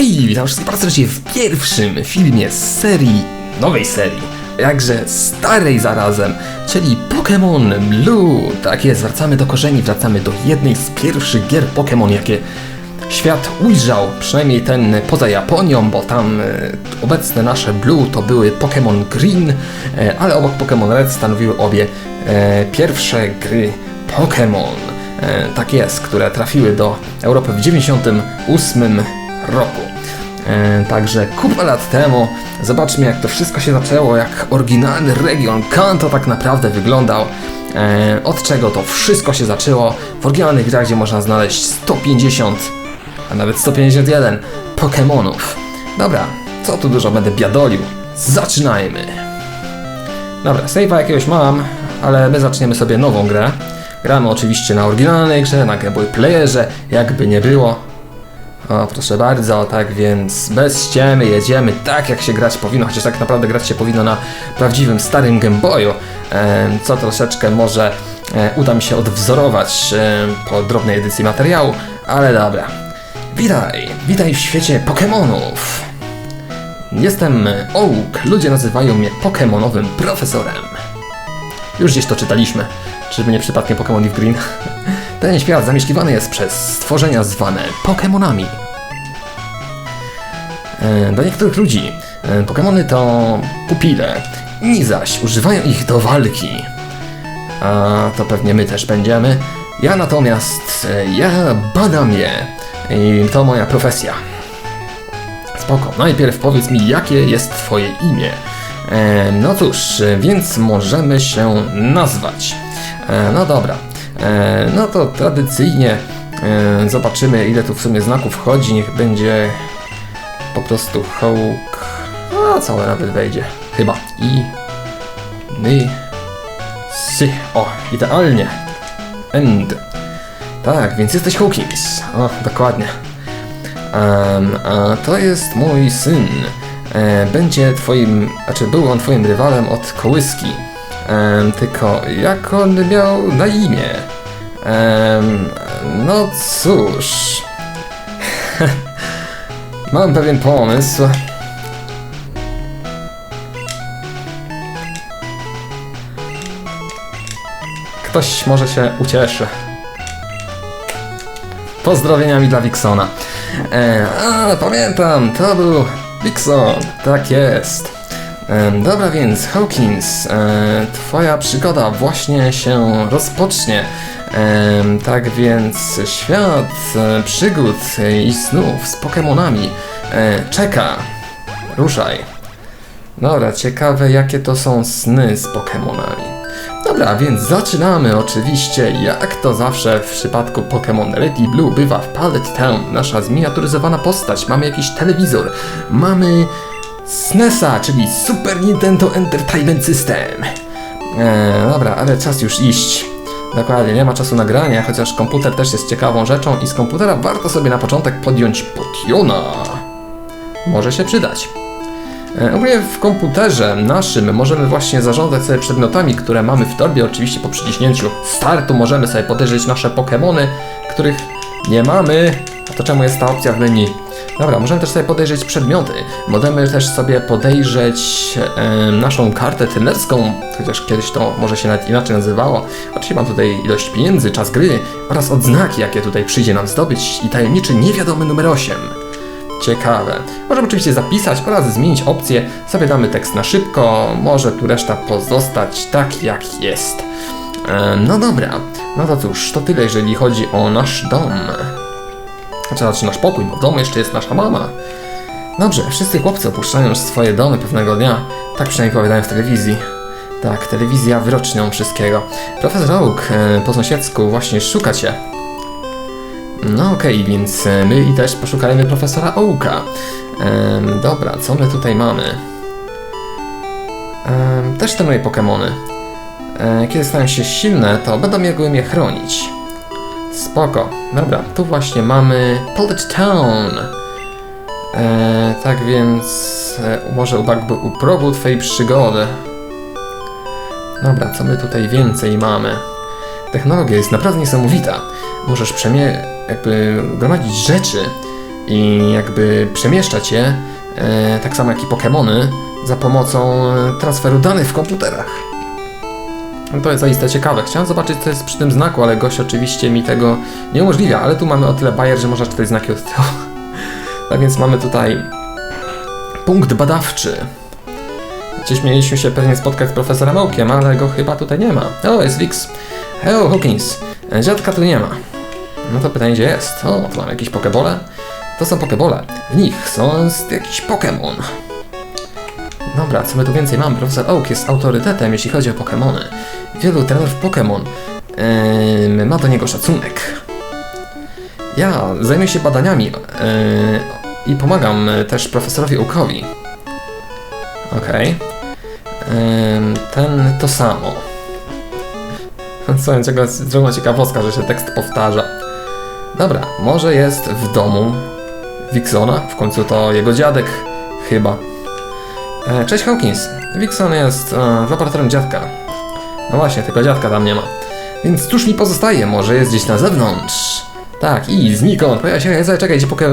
Hej, witam wszystkich bardzo serdecznie w pierwszym filmie z serii, nowej serii, jakże starej zarazem, czyli Pokémon Blue. Tak jest, wracamy do korzeni, wracamy do jednej z pierwszych gier Pokémon, jakie świat ujrzał, przynajmniej ten poza Japonią, bo tam e, obecne nasze Blue to były Pokémon Green, e, ale obok Pokémon Red stanowiły obie e, pierwsze gry Pokémon. E, tak jest, które trafiły do Europy w 98 roku. E, Także kupę lat temu zobaczmy jak to wszystko się zaczęło, jak oryginalny region Kanto tak naprawdę wyglądał. E, Od czego to wszystko się zaczęło. W oryginalnych grach, gdzie można znaleźć 150, a nawet 151 Pokémonów. Dobra, co tu dużo będę biadolił. Zaczynajmy. Dobra, save'a jakiegoś mam, ale my zaczniemy sobie nową grę. Gramy oczywiście na oryginalnej grze, na Game Boy Playerze, jakby nie było. O, proszę bardzo, tak więc bez ściemy jedziemy tak jak się grać powinno, chociaż tak naprawdę grać się powinno na prawdziwym starym Game Boyu, co troszeczkę może e, uda mi się odwzorować po drobnej edycji materiału, ale dobra. Witaj, witaj w świecie Pokémonów. Jestem Oak, ludzie nazywają mnie Pokémonowym profesorem. Już gdzieś to czytaliśmy. Czyżby nie przypadkiem Pokémon Green? Ten świat zamieszkiwany jest przez stworzenia zwane Pokémonami. E, Dla niektórych ludzi e, Pokémony to pupile, inni zaś używają ich do walki. A to pewnie my też będziemy. Ja natomiast, e, ja badam je i to moja profesja. Spoko, najpierw powiedz mi, jakie jest twoje imię. E, no cóż, więc możemy się nazwać. E, no dobra, no to tradycyjnie e, zobaczymy, ile tu w sumie znaków wchodzi. Niech będzie po prostu hołk. No, całe nawet wejdzie. Chyba. I. Ny. Sy. O, idealnie. End. Tak, więc jesteś Hawkins. O, dokładnie. Em, a to jest mój syn. E, będzie twoim, znaczy był on twoim rywalem od kołyski. Em, tylko jak on miał na imię? Em, no cóż. Mam pewien pomysł. Ktoś może się ucieszy. Pozdrowieniami dla Wixona. E, a, pamiętam, to był Wixon, tak jest. Dobra więc, Hawkins, e, twoja przygoda właśnie się rozpocznie. Tak więc świat e, przygód i snów z Pokemonami e, czeka. Ruszaj. Dobra, ciekawe jakie to są sny z Pokemonami. Dobra, więc zaczynamy oczywiście, jak to zawsze w przypadku Pokémon Red i Blue bywa w Pallet Town, nasza zminiaturyzowana postać, mamy jakiś telewizor, mamy SNESa, czyli Super Nintendo Entertainment System. Eee, dobra, ale czas już iść. Dokładnie, nie ma czasu na granie, chociaż komputer też jest ciekawą rzeczą i z komputera warto sobie na początek podjąć Potiona. Może się przydać. E, Ogólnie w komputerze naszym możemy właśnie zarządzać sobie przedmiotami, które mamy w torbie. Oczywiście po przyciśnięciu startu możemy sobie podejrzeć nasze Pokémony, których nie mamy. A to czemu jest ta opcja w menu? Dobra, możemy też sobie podejrzeć przedmioty. Możemy też sobie podejrzeć e, naszą kartę trenerską, chociaż kiedyś to może się nawet inaczej nazywało. Oczywiście mam tutaj ilość pieniędzy, czas gry oraz odznaki, jakie tutaj przyjdzie nam zdobyć i tajemniczy niewiadomy numer 8. Ciekawe. Możemy oczywiście zapisać oraz zmienić opcję. Sobie damy tekst na szybko, może tu reszta pozostać tak jak jest. E, no dobra, no to cóż, to tyle jeżeli chodzi o nasz dom. Znaczy, nasz pokój, bo w domu jeszcze jest nasza mama. Dobrze, wszyscy chłopcy opuszczają swoje domy pewnego dnia. Tak przynajmniej powiadają w telewizji. Tak, telewizja wyrocznią wszystkiego. Profesor Oak e, po sąsiedzku właśnie szuka cię. No okej, więc e, my i też poszukajmy profesora Ołka. Em, dobra, co my tutaj mamy? Em, też te moje Pokemony. E, kiedy stają się silne, to będą mogły mnie chronić. Spoko. Dobra, tu właśnie mamy Pollet Town. E, tak więc e, może jakby u progu twojej przygody. Dobra, co my tutaj więcej mamy? Technologia jest naprawdę niesamowita. Możesz przemie jakby gromadzić rzeczy i jakby przemieszczać je, e, tak samo jak i Pokémony, za pomocą e, transferu danych w komputerach. No to jest zaiste ciekawe. Chciałem zobaczyć, co jest przy tym znaku, ale gość oczywiście mi tego nie umożliwia, ale tu mamy o tyle bajer, że można czytać znaki od tyłu. Tak więc mamy tutaj punkt badawczy. Gdzieś mieliśmy się pewnie spotkać z profesorem Oakiem, ale go chyba tutaj nie ma. O, jest Wix. Hello, Hawkins. Dziadka tu nie ma. No to pytanie, gdzie jest? O, tu mam jakieś pokebole. To są pokebole. W nich są jakiś Pokémon. Dobra, co my tu więcej mamy? Profesor Oak jest autorytetem, jeśli chodzi o Pokémony. Wielu trenerów Pokémon em, ma do niego szacunek. Ja zajmuję się badaniami em, i pomagam e, też profesorowi Oakowi. Okej. Em, Ten to samo. Czego jest drugą ciekawostka, że się tekst powtarza. Dobra, może jest w domu Wixona, w końcu to jego dziadek, chyba. E, Cześć Hawkins, Wixon jest e, laboratorium dziadka. No właśnie, tylko dziadka tam nie ma. Więc cóż mi pozostaje, może jest gdzieś na zewnątrz. Tak, i znikąd, pojawia się, czekaj, czekaj, póki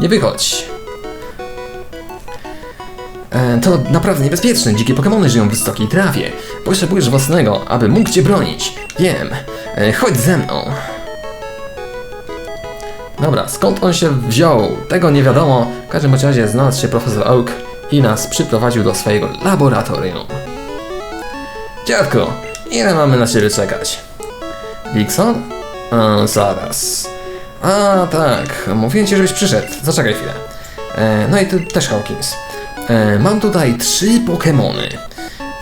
nie wychodź. E, To naprawdę niebezpieczne. Dzikie Pokemony żyją w wysokiej trawie. Potrzebujesz własnego, aby mógł cię bronić. Wiem. E, Chodź ze mną. Dobra, skąd on się wziął? Tego nie wiadomo. W każdym razie znalazł się profesor Oak i nas przyprowadził do swojego laboratorium. Dziadku, ile mamy na ciebie czekać? Dixon? A, zaraz. A, tak. Mówiłem ci, żebyś przyszedł. Zaczekaj chwilę. E, no i ty też Hawkins. E, mam tutaj trzy Pokemony.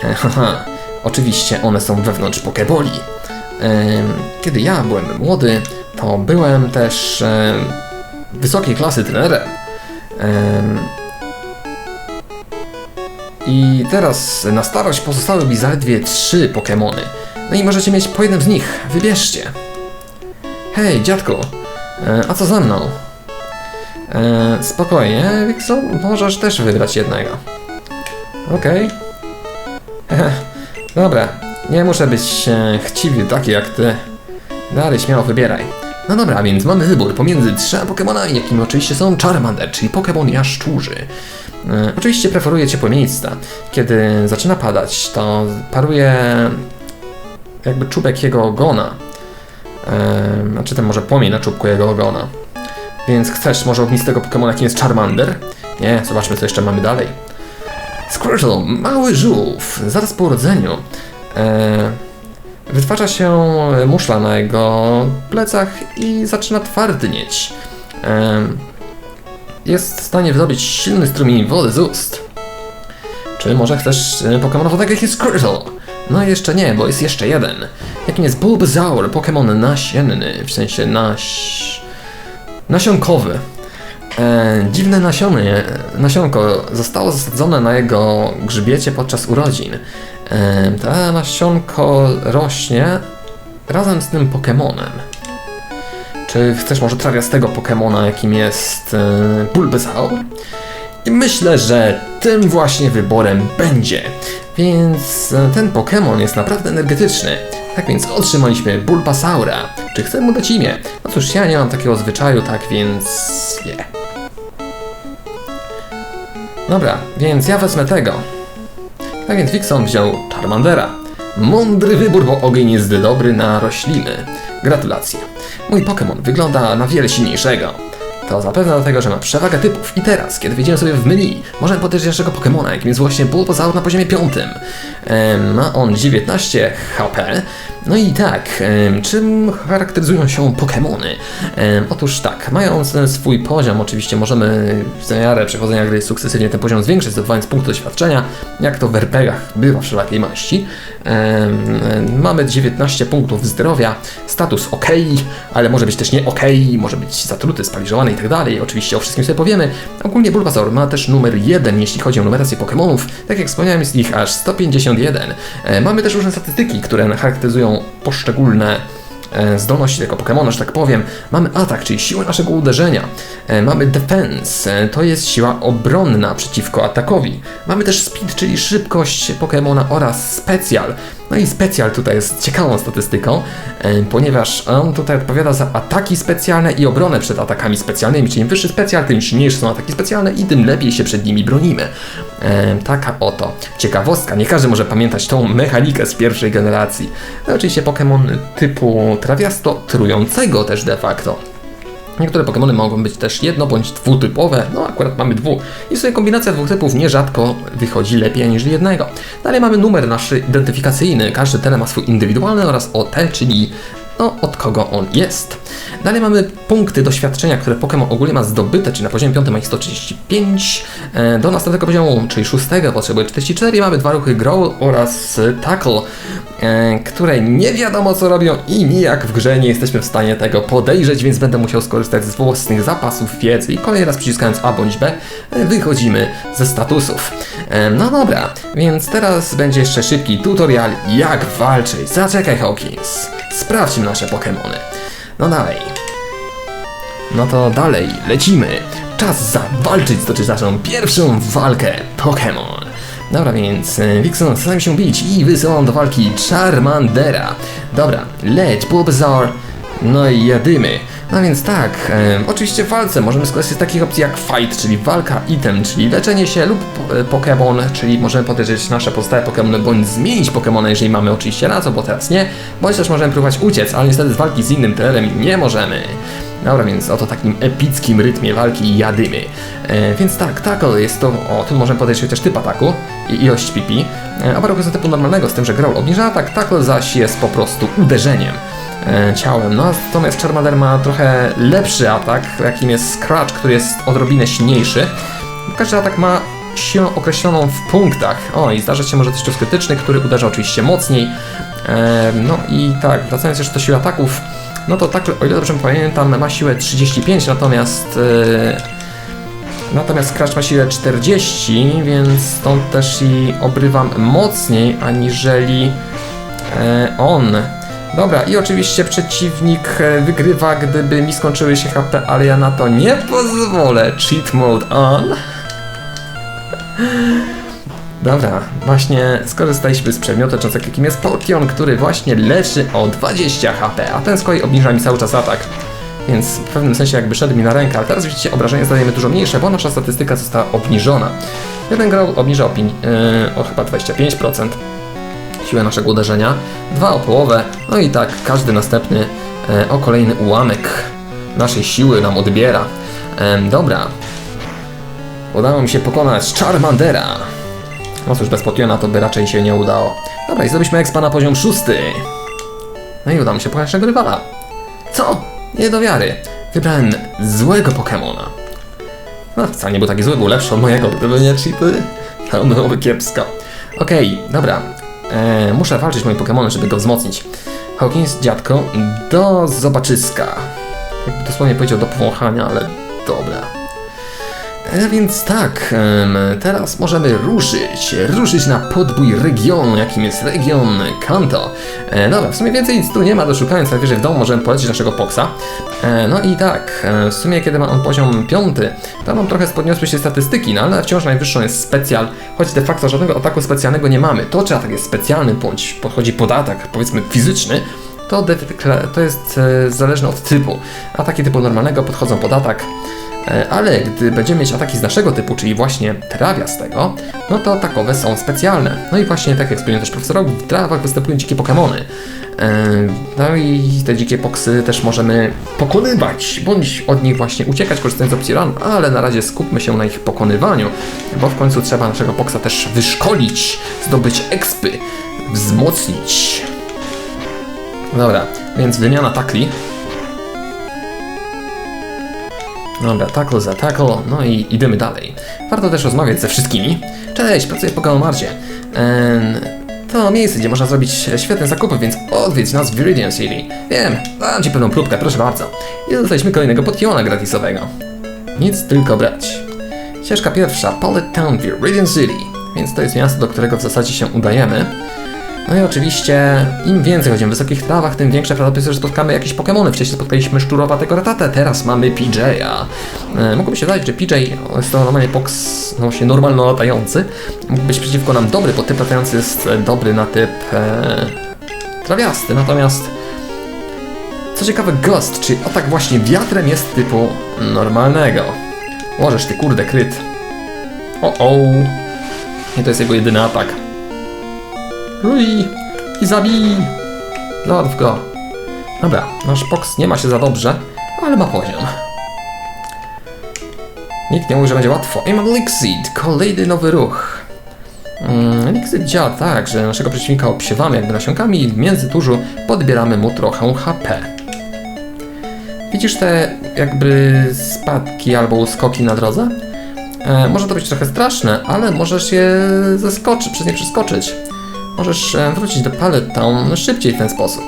E, haha, oczywiście one są wewnątrz Pokeboli. E, kiedy ja byłem młody, to byłem też e, wysokiej klasy trenerem. E, I teraz na starość pozostały mi zaledwie trzy Pokemony. No i możecie mieć po jednym z nich. Wybierzcie. Hej, dziadku, e, a co ze mną? E, spokojnie, Wixon, możesz też wybrać jednego. Okej. Dobra, nie muszę być e, chciwy taki jak ty. Dalej, śmiało wybieraj. No dobra, więc mamy wybór pomiędzy trzema Pokemonami, jakimi oczywiście są Charmander, czyli Pokemon jaszczurzy. E, oczywiście preferuję ciepłe miejsca. Kiedy zaczyna padać, to paruje jakby czubek jego ogona. E, znaczy ten może płomień na czubku jego ogona. Więc chcesz może ognistego Pokemona, jakim jest Charmander? Nie, zobaczmy co jeszcze mamy dalej. Squirtle, mały żółw, zaraz po urodzeniu. E, wytwarza się muszla na jego plecach i zaczyna twardnieć. Jest w stanie wydobyć silny strumień wody z ust. Czy może chcesz Pokemona wodnego, jak jest Squirtle? No jeszcze nie, bo jest jeszcze jeden. Jakim jest Bulbasaur, Pokemon nasienny, w sensie naś... nasionkowy. E, dziwne nasionko zostało zasadzone na jego grzbiecie podczas urodzin. E, to nasionko rośnie razem z tym Pokemonem. Czy chcesz może trawiastego Pokemona, jakim jest e, Bulbasaur? I myślę, że tym właśnie wyborem będzie. Więc e, ten Pokémon jest naprawdę energetyczny. Tak więc otrzymaliśmy Bulbasaura. Czy chcę mu dać imię? No cóż, ja nie mam takiego zwyczaju, tak więc nie. Dobra, więc ja wezmę tego. Tak więc Wixon wziął Charmandera. Mądry wybór, bo ogień jest dobry na rośliny. Gratulacje. Mój Pokémon wygląda na wiele silniejszego. To zapewne dlatego, że ma przewagę typów. I teraz, kiedy wejdziemy sobie w menu, możemy podejrzeć naszego Pokemona, jakim jest właśnie Bulbasaur na poziomie 5. Em, ma on 19 HP. No i tak, czym charakteryzują się Pokemony? Em, otóż tak, mając ten swój poziom, oczywiście możemy w miarę przechodzenia gry sukcesywnie ten poziom zwiększyć, zdobywając punkty doświadczenia, jak to w RPGach bywa wszelakiej maści. Mamy 19 punktów zdrowia, status ok, ale może być też nie ok, może być zatruty, spaliżowany i tak. Oczywiście o wszystkim sobie powiemy. Ogólnie Bulbasaur ma też numer 1, jeśli chodzi o numerację Pokémonów. Tak jak wspomniałem, jest ich aż 151. E, mamy też różne statystyki, które charakteryzują poszczególne e, zdolności tego Pokemona, że tak powiem. Mamy atak, czyli siłę naszego uderzenia. E, Mamy defense, e, to jest siła obronna przeciwko atakowi. Mamy też speed, czyli szybkość Pokemona oraz special. No i specjal tutaj jest ciekawą statystyką, e, ponieważ on tutaj odpowiada za ataki specjalne i obronę przed atakami specjalnymi. Czyli im wyższy specjal, tym silniejsze są ataki specjalne i tym lepiej się przed nimi bronimy. E, taka oto ciekawostka. Nie każdy może pamiętać tą mechanikę z pierwszej generacji. No oczywiście Pokémon typu trawiasto, trującego też de facto. Niektóre Pokémony mogą być też jedno bądź dwutypowe, no akurat mamy dwu. I sobie kombinacja dwóch typów nierzadko wychodzi lepiej niż jednego. Dalej mamy numer nasz identyfikacyjny, każdy teren ma swój indywidualny oraz OT, czyli no, od kogo on jest. Dalej mamy punkty doświadczenia, które Pokémon ogólnie ma zdobyte, czyli na poziomie 5 ma ich 135. E, Do następnego poziomu, czyli 6 potrzebuje 44, mamy dwa ruchy Growl oraz Tackle, e, które nie wiadomo co robią i nijak w grze nie jesteśmy w stanie tego podejrzeć, więc będę musiał skorzystać z własnych zapasów wiedzy i kolejny raz przyciskając A bądź B wychodzimy ze statusów. E, No dobra, więc teraz będzie jeszcze szybki tutorial jak walczyć. Zaczekaj Hawkins, sprawdźmy nasze Pokémony. No dalej. No to dalej, lecimy. Czas zawalczyć, stoczyć naszą pierwszą walkę Pokémon. Dobra, więc e, Vixen chce się bić i wysyłam do walki Charmandera. Dobra, leć, Bulbasaur, no i jadymy. No więc tak, e, oczywiście w walce możemy skorzystać z takich opcji jak fight, czyli walka, item, czyli leczenie się lub e, Pokémon, czyli możemy podejrzeć nasze pozostałe Pokémony bądź zmienić Pokémona, jeżeli mamy oczywiście na co, bo teraz nie, bądź też możemy próbować uciec, ale niestety z walki z innym trenerem nie możemy. Dobra, więc oto takim epickim rytmie walki jadymy. E, więc tak, tackle jest to, o, tu możemy podejść chociaż typ ataku i ilość PP. E, Oba ruchy są typu normalnego, z tym, że Growl obniża atak, tackle zaś jest po prostu uderzeniem ciałem. No, natomiast Charmander ma trochę lepszy atak, jakim jest Scratch, który jest odrobinę silniejszy. Każdy atak ma siłę określoną w punktach. O, i zdarza się może też krytyczny, który uderza oczywiście mocniej. E, no i tak, wracając jeszcze do siły ataków, no to tak, o ile dobrze pamiętam, ma siłę 35, natomiast e, natomiast Scratch ma siłę 40, więc stąd też i obrywam mocniej aniżeli e, on. Dobra, i oczywiście przeciwnik e, wygrywa, gdyby mi skończyły się HP, ale ja na to nie pozwolę. Cheat mode on. Dobra, właśnie skorzystaliśmy z przedmiotu cząstek, jakim jest Potion, który właśnie leczy o 20 HP, a ten z kolei obniża mi cały czas atak. Więc w pewnym sensie jakby szedł mi na rękę, ale teraz widzicie obrażenia zadajemy dużo mniejsze, bo nasza statystyka została obniżona. Jeden grał obniża o, yy, o chyba 25% siłę naszego uderzenia, dwa o połowę, no i tak każdy następny e, o kolejny ułamek naszej siły nam odbiera. Dobra, udało mi się pokonać Charmandera. No cóż, bez Potiona to by raczej się nie udało. Dobra, i zdobyliśmy expa na poziom szósty. No i udało mi się pokonać naszego rywala. Co? Nie do wiary. Wybrałem złego Pokemona. No, wcale nie był taki zły, był lepszy od mojego, gdyby nie cheaty. To byłoby kiepsko. Okej, dobra. E, muszę walczyć moim Pokemonem, żeby go wzmocnić. Hawkins, dziadko, do zobaczyska. Jakby dosłownie powiedział do powąchania, ale dobra. E, więc tak, teraz możemy ruszyć, ruszyć na podbój regionu, jakim jest region Kanto. Dobra, w sumie więcej nic tu nie ma do szukania, co najwyżej w domu możemy polecić naszego Poxa. E, no i tak, e, w sumie kiedy ma on poziom piąty, to nam trochę podniosły się statystyki, no ale wciąż najwyższą jest specjal, choć de facto żadnego ataku specjalnego nie mamy. To czy atak jest specjalny, bądź podchodzi pod atak, powiedzmy fizyczny, to, to jest zależne od typu. Ataki typu normalnego podchodzą pod atak, ale gdy będziemy mieć ataki z naszego typu, czyli właśnie trawia z tego, no to takowe są specjalne. No i właśnie tak jak wspomniał też profesor, w trawach występują dzikie Pokemony. E, No i te dzikie poksy też możemy pokonywać, bądź od nich właśnie uciekać, korzystając z opcji run, ale na razie skupmy się na ich pokonywaniu, bo w końcu trzeba naszego poksa też wyszkolić, zdobyć expy, wzmocnić. Dobra, więc wymiana takli. Dobra, tackle za tackle, no i idziemy dalej. Warto też rozmawiać ze wszystkimi. Cześć, pracuję Marcie. Em, to miejsce, gdzie można zrobić świetne zakupy, więc odwiedź nas w Viridian City. Wiem, dam Ci pewną próbkę, proszę bardzo. I dostaliśmy kolejnego potiona gratisowego. Nic tylko brać. Ścieżka pierwsza, Pallet Town, Viridian City. Więc to jest miasto, do którego w zasadzie się udajemy. No i oczywiście, im więcej chodzimy w wysokich trawach, tym większe prawdopodobieństwo, że spotkamy jakieś Pokémony. Wcześniej spotkaliśmy szczurowatego ratatę, teraz mamy PJ'a. E, mogłoby się wydawać, że PJ jest to normalnie Pox, no właśnie normalno latający. Mógł być przeciwko nam dobry, bo typ latający jest e, dobry na typ e, trawiasty. Natomiast, co ciekawe, Ghost, czyli atak właśnie wiatrem jest typu normalnego. Możesz ty kurde kryt. O o. Nie to jest jego jedyny atak. Ruj! I zabij! Załatw go. Dobra, nasz Pox nie ma się za dobrze, ale ma poziom. Nikt nie mówi, że będzie łatwo. I mam Elixir, kolejny nowy ruch. Mm, Elixir działa tak, że naszego przeciwnika obsiewamy jakby nasionkami i w międzyturzu podbieramy mu trochę HP. Widzisz te jakby spadki albo skoki na drodze? E, może to być trochę straszne, ale możesz je zeskoczyć, przez nie przeskoczyć. Możesz e, wrócić do Pallet Town szybciej w ten sposób.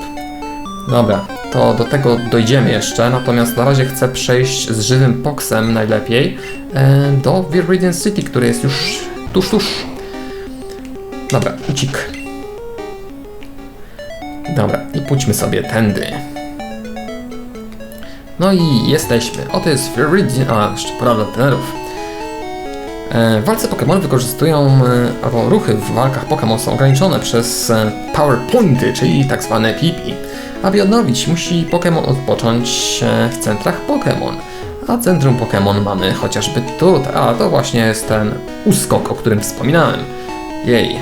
Dobra, to do tego dojdziemy jeszcze, natomiast na razie chcę przejść z żywym Poxem najlepiej e, do Viridian City, który jest już tuż, tuż. Dobra, ucik. Dobra, i pójdźmy sobie tędy. No i jesteśmy. Oto jest Viridian... A, jeszcze porada trenerów. E, W walce Pokémon wykorzystują, e, albo ruchy w walkach Pokémon są ograniczone przez e, PowerPointy, czyli tak zwane pipi. Aby odnowić, musi Pokémon odpocząć e, w centrach Pokémon. A centrum Pokémon mamy chociażby tutaj. A to właśnie jest ten uskok, o którym wspominałem. Jej.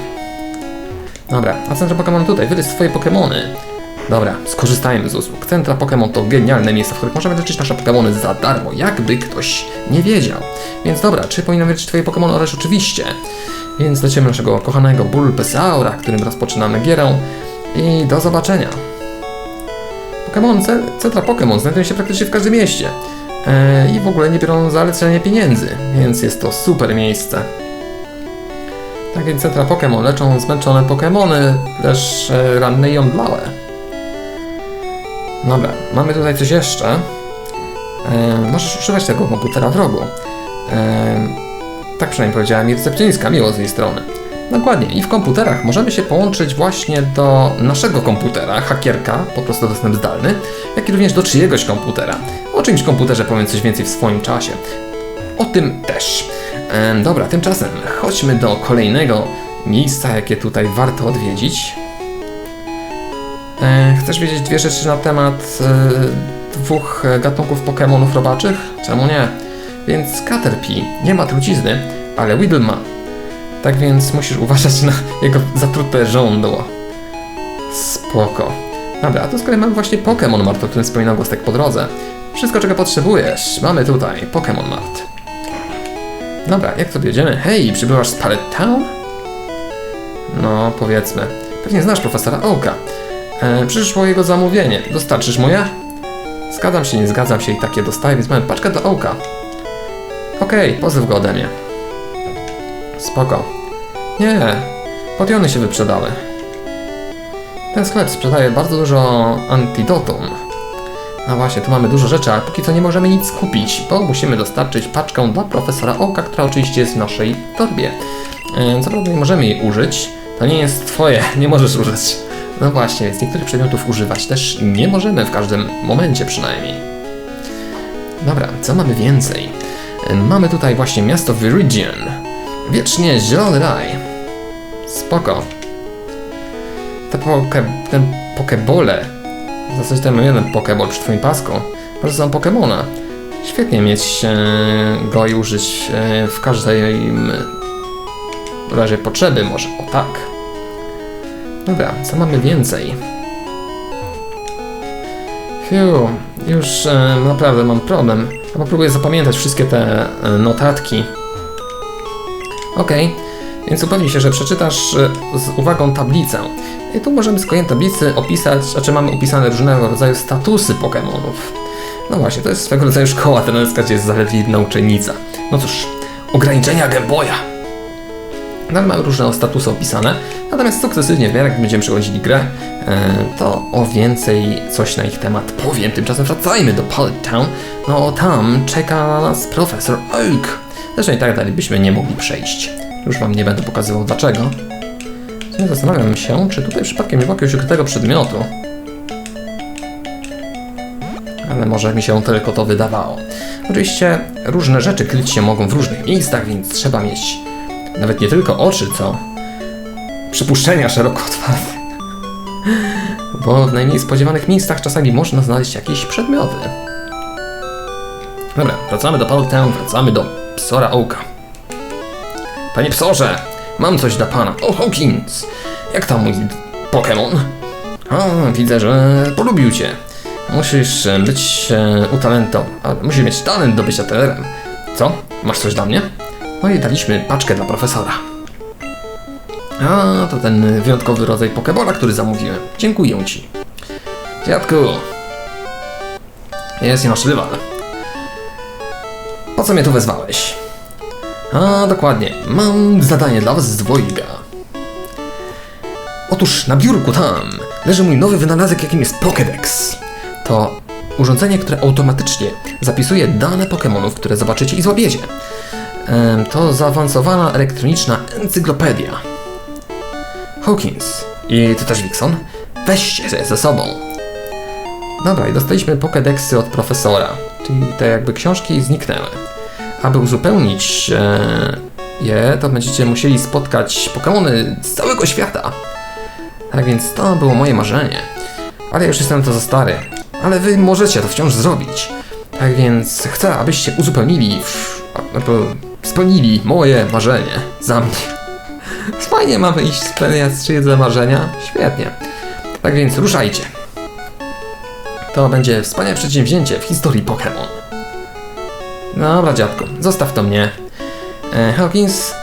Dobra, a centrum Pokémon tutaj. Wydaj swoje Pokémony. Dobra, skorzystajmy z usług. Centra Pokémon to genialne miejsca, w których możemy leczyć nasze Pokémony za darmo, jakby ktoś nie wiedział. Więc dobra, czy powinienem leczyć Twoje Pokémony? Ależ oczywiście. Więc lecimy naszego kochanego Bulbasaura, którym rozpoczynamy gierę. I do zobaczenia. Pokémon, ce- centra Pokémon znajdują się praktycznie w każdym mieście. E, I w ogóle nie biorą za lecenie pieniędzy, więc jest to super miejsce. Tak więc centra Pokémon leczą zmęczone Pokémony, lecz e, ranne i omdlałe. Dobra, mamy tutaj coś jeszcze. E, możesz używać tego komputera w rogu. E, tak przynajmniej powiedziała mi recepcjonistka, miło z jej strony. Dokładnie, i w komputerach możemy się połączyć właśnie do naszego komputera, hakierka, po prostu dostęp zdalny, jak i również do czyjegoś komputera. O czyimś komputerze powiem coś więcej w swoim czasie. O tym też. E, dobra, tymczasem chodźmy do kolejnego miejsca, jakie tutaj warto odwiedzić. E, chcesz wiedzieć dwie rzeczy na temat e, dwóch e, gatunków Pokémonów robaczych? Czemu nie? Więc Caterpie nie ma trucizny, ale Weedle ma. Tak więc musisz uważać na jego zatrute żądło. Spoko. Dobra, a tu z kolei mamy właśnie Pokémon Mart, o którym wspominał Gostek po drodze. Wszystko, czego potrzebujesz, mamy tutaj Pokémon Mart. Dobra, jak to jedziemy? Hej, przybywasz z Pallet Town? No, powiedzmy. Pewnie znasz profesora Oaka. E, przyszło jego zamówienie. Dostarczysz mu je? Zgadzam się, nie zgadzam się i takie dostaję, więc mamy paczkę do Oaka. Okej, pozyw go ode mnie. Spoko. Nie, potiony się wyprzedały. Ten sklep sprzedaje bardzo dużo antidotum. No właśnie, tu mamy dużo rzeczy, ale póki co nie możemy nic kupić, bo musimy dostarczyć paczkę dla profesora Oka, która oczywiście jest w naszej torbie. E, Co prawda nie możemy jej użyć, to nie jest twoje, nie możesz użyć. No właśnie, więc niektórych przedmiotów używać też nie możemy w każdym momencie przynajmniej. Dobra, co mamy więcej? Mamy tutaj właśnie miasto Viridian. Wiecznie zielony raj. Spoko. Te poke, ten pokebole. W zasadzie ten jeden pokeball przy twoim pasku. Bardzo są pokemona. Świetnie mieć e, go i użyć e, w każdej m, razie potrzeby może. O tak. Dobra, co mamy więcej? Fiu, już e, naprawdę mam problem. Chyba próbuję zapamiętać wszystkie te e, notatki. Okej, więc upewnij się, że przeczytasz e, z uwagą tablicę. I tu możemy z kolejnej tablicy opisać, znaczy mamy opisane różnego rodzaju statusy Pokémonów. No właśnie, to jest swego rodzaju szkoła trenerska, gdzie jest zaledwie jedna uczennica. No cóż, ograniczenia Gameboya. Tam mamy różne statusy opisane, natomiast sukcesywnie w miarę jak będziemy przechodzili grę, e, to o więcej coś na ich temat powiem. Tymczasem wracajmy do Pallet Town. No tam czeka na nas profesor Oak. Zresztą i tak dalej byśmy nie mogli przejść. Już wam nie będę pokazywał dlaczego. Zastanawiam się, czy tutaj przypadkiem nie ma jakiegoś ukrytego przedmiotu. Ale może mi się tylko to wydawało. Oczywiście różne rzeczy kryć się mogą w różnych miejscach, więc trzeba mieć nawet nie tylko oczy, co przypuszczenia szeroko otwarte. Bo w najmniej spodziewanych miejscach czasami można znaleźć jakieś przedmioty. Dobra, wracamy do Paltown, wracamy do Psora Oaka. Panie psorze, mam coś dla pana. O, Hawkins! Jak tam mój Pokémon? A, widzę, że polubił cię. Musisz być e, utalentowany. Musisz mieć talent do bycia trenerem. Co? Masz coś dla mnie? No i daliśmy paczkę dla profesora. A, to ten wyjątkowy rodzaj Pokebola, który zamówiłem. Dziękuję ci. Dziadku. Jest nasz rywal. Po co mnie tu wezwałeś? A, dokładnie. Mam zadanie dla was z dwojga. Otóż na biurku tam leży mój nowy wynalazek, jakim jest Pokédex. To urządzenie, które automatycznie zapisuje dane Pokémonów, które zobaczycie i złapiecie. To zaawansowana elektroniczna encyklopedia. Hawkins i ty też Wixon, weźcie je ze sobą. Dobra, i dostaliśmy Pokédexy od profesora, czyli te jakby książki zniknęły. Aby uzupełnić e, je, to będziecie musieli spotkać Pokémony z całego świata. Tak więc to było moje marzenie. Ale ja już jestem to za stary. Ale wy możecie to wciąż zrobić. Tak więc chcę, abyście uzupełnili, w, spełnili moje marzenie za mnie. Fajnie mamy iść spełniać czyjeś marzenia. Świetnie. Tak więc ruszajcie. To będzie wspaniałe przedsięwzięcie w historii Pokémon. Dobra, dziadku, zostaw to mnie. E, Hawkins,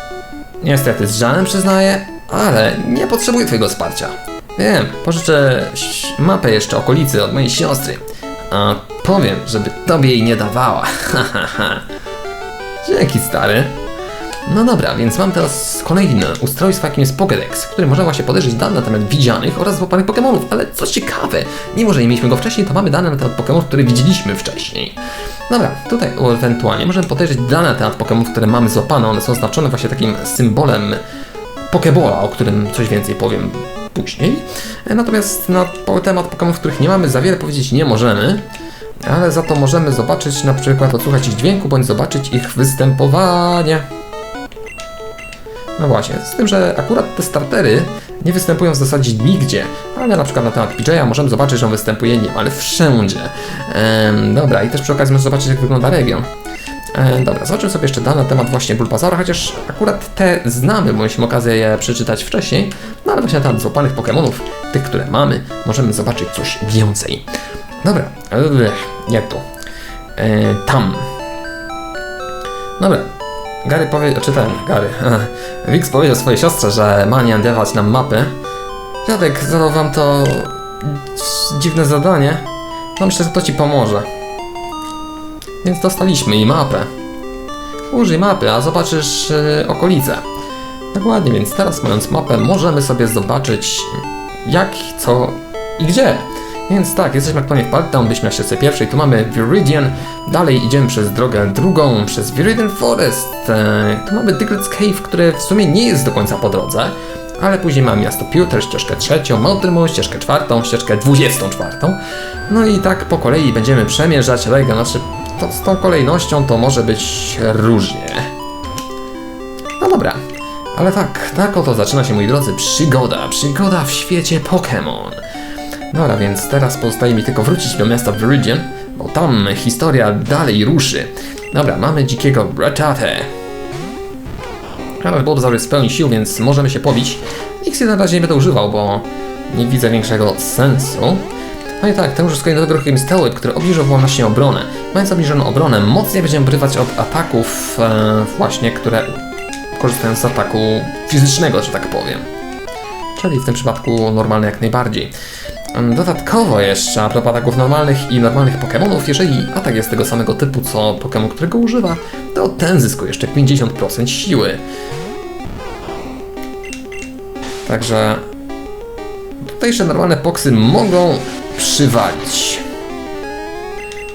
niestety z żalem przyznaję, ale nie potrzebuję twojego wsparcia. Wiem, pożyczę mapę jeszcze okolicy od mojej siostry. A powiem, żeby tobie jej nie dawała. Ha, ha, ha. Dzięki, stary. No dobra, więc mam teraz kolejne ustrojstwo, jakim jest Pokédex, w którym można właśnie podejrzeć dane na temat widzianych oraz złapanych Pokémonów, ale co ciekawe, mimo że nie mieliśmy go wcześniej, to mamy dane na temat Pokémonów, które widzieliśmy wcześniej. Dobra, tutaj ewentualnie możemy podejrzeć dane na temat Pokémonów, które mamy złapane, one są oznaczone właśnie takim symbolem Pokebola, o którym coś więcej powiem później. E, Natomiast na po- temat Pokémonów, których nie mamy za wiele powiedzieć nie możemy, ale za to możemy zobaczyć na przykład, odsłuchać ich dźwięku, bądź zobaczyć ich występowanie. No właśnie, z tym, że akurat te startery nie występują w zasadzie nigdzie, ale na przykład na temat PJ'a możemy zobaczyć, że on występuje niemal wszędzie. Ehm, dobra, i też przy okazji możemy zobaczyć, jak wygląda region. E, dobra, zobaczmy sobie jeszcze dane na temat właśnie Bulbazara, chociaż akurat te znamy, bo mieliśmy okazję je przeczytać wcześniej, no ale właśnie na temat złapanych Pokémonów, tych, które mamy, możemy zobaczyć coś więcej. Dobra, nie tu. E, tam. Dobra, Gary powie, czy ten, Gary, Wix powiedział swojej siostrze, że ma nie dawać nam mapy. Dziadek zadał wam to dziwne zadanie. No myślę, że to ci pomoże. Więc dostaliśmy i mapę. Użyj mapy, a zobaczysz yy, okolice. Dokładnie, więc teraz mając mapę możemy sobie zobaczyć jak, co i gdzie. Więc tak, jesteśmy aktualnie w Parktown, byliśmy na ścieżce pierwszej, tu mamy Viridian, dalej idziemy przez drogę drugą, przez Viridian Forest, e, tu mamy Diglett's Cave, które w sumie nie jest do końca po drodze, ale później mamy miasto Pewter, ścieżkę trzecią, Mountain ścieżkę czwartą, ścieżkę dwudziestą czwartą, no i tak po kolei będziemy przemierzać region, znaczy to, z tą kolejnością to może być różnie. No dobra, ale tak, tak oto zaczyna się, moi drodzy, przygoda, przygoda w świecie Pokémon. Dobra, więc teraz pozostaje mi tylko wrócić do miasta Viridian, bo tam historia dalej ruszy. Dobra, mamy dzikiego Rattata. Ale Bulbasaur jest w pełni sił, więc możemy się pobić. X na razie nie będę używał, bo nie widzę większego sensu. No i tak, ten użyskuje nowego ruchu jest Stealth, który obniżył właśnie obronę. Mając obniżoną obronę, mocniej będziemy brywać od ataków e, właśnie, które korzystają z ataku fizycznego, że tak powiem. Czyli w tym przypadku normalny jak najbardziej. Dodatkowo jeszcze, a propos ataków normalnych i normalnych Pokémonów, jeżeli atak jest tego samego typu co Pokémon, którego używa, to ten zyskuje jeszcze 50% siły. Także tutejsze normalne poksy mogą przywalić.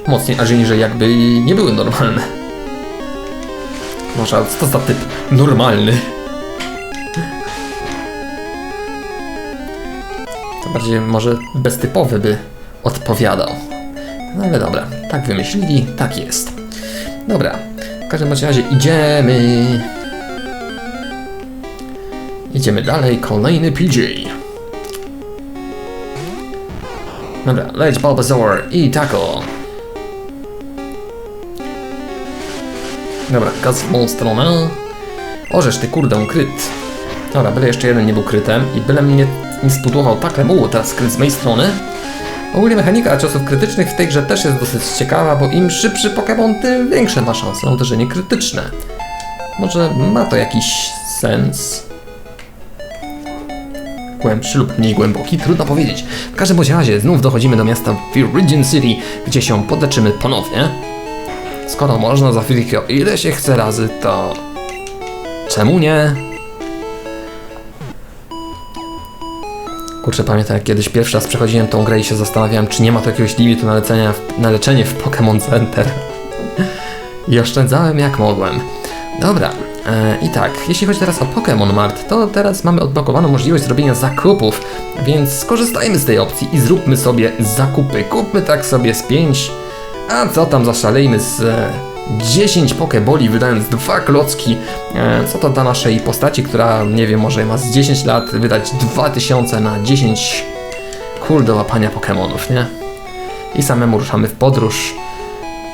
Mocniej, aż niżej jakby nie były normalne. Może co za typ normalny? Bardziej może beztypowy by odpowiadał. No ale dobra, tak wymyślili, tak jest. Dobra, w każdym razie idziemy. Idziemy dalej, kolejny PJ. Dobra, leć Bulbasaur i Taco. Dobra, gaz w mą stronę. Orzesz ty kurde, kryt. Dobra, byle jeszcze jeden nie był krytem i byle mnie nie spudłował takle mu, teraz kryt z mojej strony. Ogólnie mechanika ciosów krytycznych w tej grze też jest dosyć ciekawa, bo im szybszy Pokémon, tym większe ma szanse na uderzenie krytyczne. Może ma to jakiś sens? Głębszy lub mniej głęboki, trudno powiedzieć. W każdym razie znów dochodzimy do miasta Viridian City, gdzie się podleczymy ponownie. Skoro można za Firikio ile się chce razy, to... Czemu nie? Kurczę, pamiętam jak kiedyś pierwszy raz przechodziłem tą grę i się zastanawiałem, czy nie ma tu jakiegoś limitu na, lecenia, na leczenie w Pokémon Center. I oszczędzałem jak mogłem. Dobra, e, i tak, jeśli chodzi teraz o Pokémon Mart, to teraz mamy odblokowaną możliwość zrobienia zakupów, więc skorzystajmy z tej opcji i zróbmy sobie zakupy. Kupmy tak sobie z 5, a co tam zaszalejmy z 10 Pokeboli, wydając dwa klocki. E, co to dla naszej postaci, która, nie wiem, może ma z 10 lat, wydać 2000 na 10 kul do łapania Pokemonów, nie? I samemu ruszamy w podróż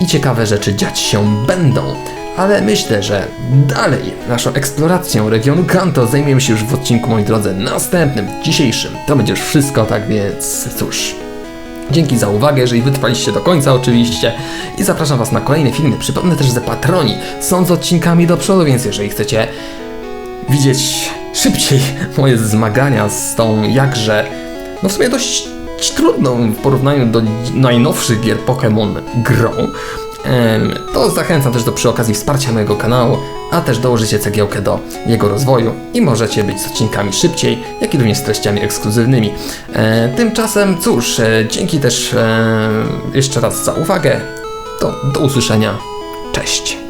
i ciekawe rzeczy dziać się będą. Ale myślę, że dalej naszą eksploracją regionu Kanto zajmiemy się już w odcinku, moi drodzy, następnym, dzisiejszym. To będzie już wszystko, tak więc cóż. Dzięki za uwagę, jeżeli wytrwaliście do końca oczywiście i zapraszam Was na kolejne filmy. Przypomnę też, że patroni są z odcinkami do przodu, więc jeżeli chcecie widzieć szybciej moje zmagania z tą jakże, no w sumie dość trudną w porównaniu do najnowszych gier Pokémon grą, to zachęcam też do przy okazji wsparcia mojego kanału, a też dołożycie cegiełkę do jego rozwoju i możecie być z odcinkami szybciej, jak i również z treściami ekskluzywnymi. E, tymczasem cóż, e, dzięki też e, jeszcze raz za uwagę. To do usłyszenia. Cześć.